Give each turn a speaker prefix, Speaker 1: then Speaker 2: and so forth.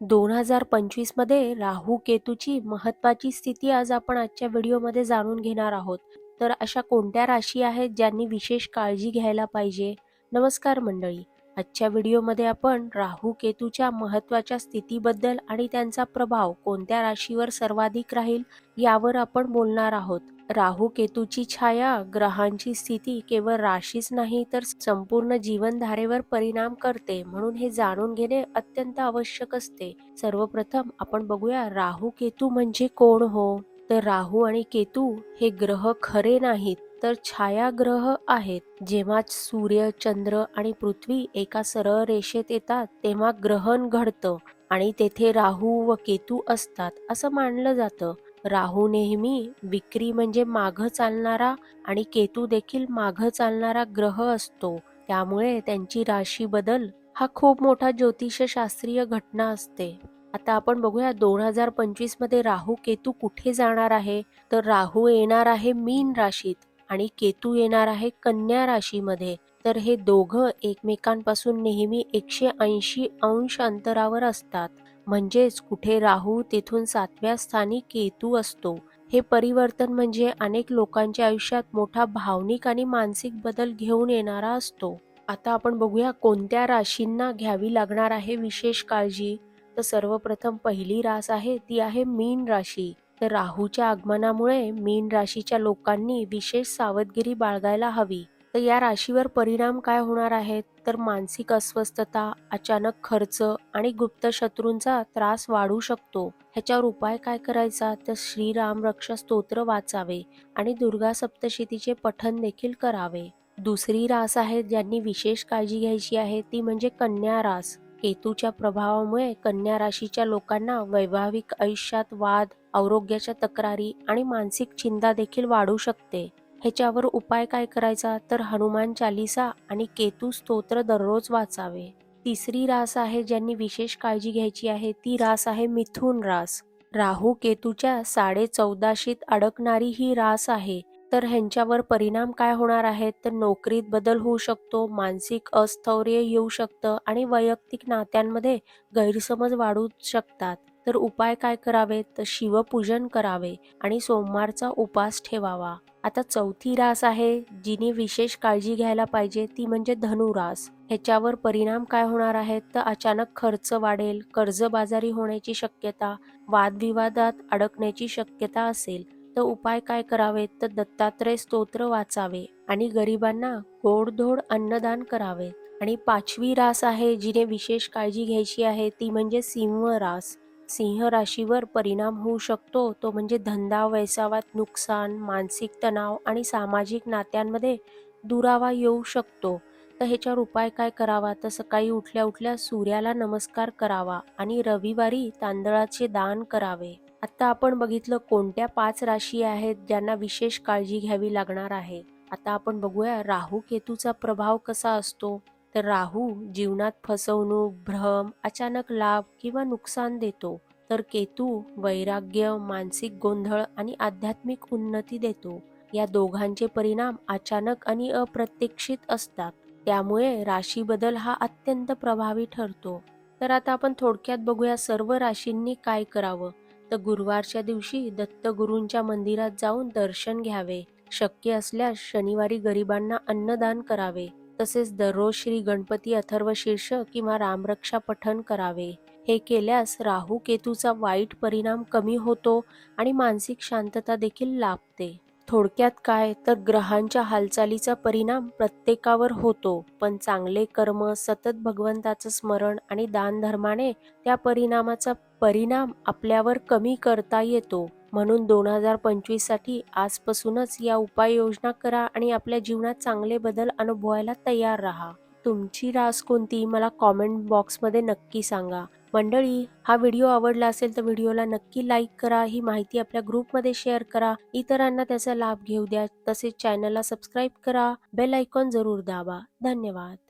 Speaker 1: दोन हजार पंचवीसमध्ये राहू केतूची महत्वाची स्थिती आज आपण आजच्या व्हिडिओमध्ये जाणून घेणार आहोत. तर अशा कोणत्या राशी आहेत ज्यांनी विशेष काळजी घ्यायला पाहिजे? नमस्कार मंडळी. आजच्या व्हिडिओमध्ये आपण राहू केतूच्या महत्त्वाच्या स्थितीबद्दल आणि त्यांचा प्रभाव कोणत्या राशीवर सर्वाधिक राहील यावर आपण बोलणार आहोत. राहू केतूची छाया ग्रहांची स्थिती केवळ राशीच नाही तर संपूर्ण जीवनधारेवर परिणाम करते म्हणून हे जाणून घेणे अत्यंत आवश्यक असते. सर्वप्रथम आपण बघूया राहू केतू म्हणजे कोण हो? तर राहू आणि केतू हे ग्रह खरे नाहीत. तर छायाग्रह आहेत. जेव्हा सूर्य चंद्र आणि पृथ्वी एका सरळ रेषेत येतात तेव्हा ग्रहण घडतं आणि तेथे राहू व केतू असतात असं मानलं जातं. राहू नेहमी विक्री म्हणजे माघ चालणारा आणि केतू देखील माघ चालणारा ग्रह असतो. त्यामुळे त्यांची राशी बदल हा खूप मोठा ज्योतिषशास्त्रीय घटना असते. आता आपण बघूया दोन हजार पंचवीसमध्ये राहू केतू कुठे जाणार आहे? तर राहू येणार आहे मीन राशीत. आणि केतू येणार आहे कन्या राशीमध्ये. तर हे दोघं एकमेकांपासून नेहमी एकशे ऐंशी अंश अंतरावर असतात. म्हणजेच कुठे राहू तेथून सातव्या स्थानी केतू असतो. हे परिवर्तन म्हणजे अनेक लोकांच्या आयुष्यात मोठा भावनिक आणि मानसिक बदल घेऊन येणारा असतो. आता आपण बघूया कोणत्या राशींना घ्यावी लागणार आहे विशेष काळजी. तर सर्वप्रथम पहिली रास आहे ती आहे मीन राशी. तर राहूच्या आगमनामुळे मीन राशीच्या लोकांनी विशेष सावधगिरी बाळगायला हवी. तर या राशीवर परिणाम काय होणार आहेत? तर मानसिक अस्वस्थता अचानक खर्च आणि गुप्त शत्रूंचा त्रास वाढू शकतो. ह्याच्यावर उपाय काय करायचा? तर श्रीराम रक्षा स्तोत्र वाचावे आणि दुर्गा सप्तशतीचे पठन देखील करावे. दुसरी रास आहे ज्यांनी विशेष काळजी घ्यायची आहे ती म्हणजे कन्या रास. केतूच्या प्रभावामुळे कन्या राशीच्या लोकांना वैवाहिक आयुष्यात वाद आरोग्याच्या तक्रारी आणि मानसिक चिंता देखील वाढू शकते. ह्याच्यावर उपाय काय करायचा? तर हनुमान चालिसा आणि केतू स्तोत्र दररोज वाचावे. तिसरी रास आहे ज्यांनी विशेष काळजी घ्यायची आहे ती रास आहे मिथुन रास. राहू केतूच्या साडे चौदाशीत अडकणारी ही रास आहे. तर ह्यांच्यावर परिणाम काय होणार आहेत? तर नोकरीत बदल होऊ शकतो मानसिक अस्थैर्य येऊ शकतं आणि वैयक्तिक नात्यांमध्ये गैरसमज वाढू शकतात. तर उपाय काय करावे तर शिवपूजन करावे आणि सोमवारचा उपास ठेवावा. आता चौथी रास आहे जिने विशेष काळजी घ्यायला पाहिजे ती म्हणजे धनुरास. ह्याच्यावर परिणाम काय होणार आहेत? तर अचानक खर्च वाढेल कर्जबाजारी होण्याची शक्यता वादविवादात अडकण्याची शक्यता असेल. तर उपाय काय करावेत? तर दत्तात्रय स्तोत्र वाचावे आणि गरिबांना गोडधोड अन्नदान करावे. आणि पाचवी रास आहे जिने विशेष काळजी घ्यायची आहे ती म्हणजे सिंह रास. सिंह राशीवर परिणाम होऊ शकतो. तो म्हणजे धंदा वैसावात नुकसान मानसिक तणाव आणि सामाजिक नात्यांमध्ये दुरावा येऊ शकतो. तर ह्याच्यावर उपाय काय करावा? तर सकाळी उठल्या उठल्या सूर्याला नमस्कार करावा आणि रविवारी तांदळाचे दान करावे. आत्ता आपण बघितलं कोणत्या पाच राशी आहेत ज्यांना विशेष काळजी घ्यावी लागणार आहे. आता आपण बघूया राहू केतूचा प्रभाव कसा असतो. तर राहू जीवनात फसवणूक भ्रम अचानक लाभ किंवा नुकसान देतो. तर केतू वैराग्य मानसिक गोंधळ आणि आध्यात्मिक उन्नती देतो. या दोघांचे परिणाम अचानक आणि अप्रत्यक्षित असतात. त्यामुळे राशी बदल हा अत्यंत प्रभावी ठरतो. तर आता आपण थोडक्यात बघूया सर्व राशींनी काय करावं. तर गुरुवारच्या दिवशी दत्तगुरूंच्या मंदिरात जाऊन दर्शन घ्यावे. शक्य असल्यास शनिवारी गरिबांना अन्नदान करावे. तसेच दररोज श्री गणपती अथर्व शीर्ष किंवा रामरक्षा पठण करावे. हे केल्यास राहू केतूचा वाईट परिणाम कमी होतो आणि मानसिक शांतता देखील लाभते. थोडक्यात काय? तर ग्रहांच्या हालचालीचा परिणाम प्रत्येकावर होतो. पण चांगले कर्म सतत भगवंताचं स्मरण आणि दानधर्माने त्या परिणामाचा परिणाम आपल्यावर कमी करता येतो. म्हणून दोन हजार पंचवीससाठी आजपासूनच या उपाययोजना करा आणि आपल्या जीवनात चांगले बदल अनुभवायला तयार राहा. तुमची रास कोणती? मला कॉमेंट बॉक्समध्ये नक्की सांगा. मंडळी हा व्हिडिओ आवडला असेल तर व्हिडिओला नक्की लाईक करा ही माहिती आपल्या ग्रुपमध्ये शेअर करा इतरांना त्याचा लाभ घेऊ द्या. तसेच चॅनलला सबस्क्राईब करा बेल आयकॉन जरूर दाबा. धन्यवाद.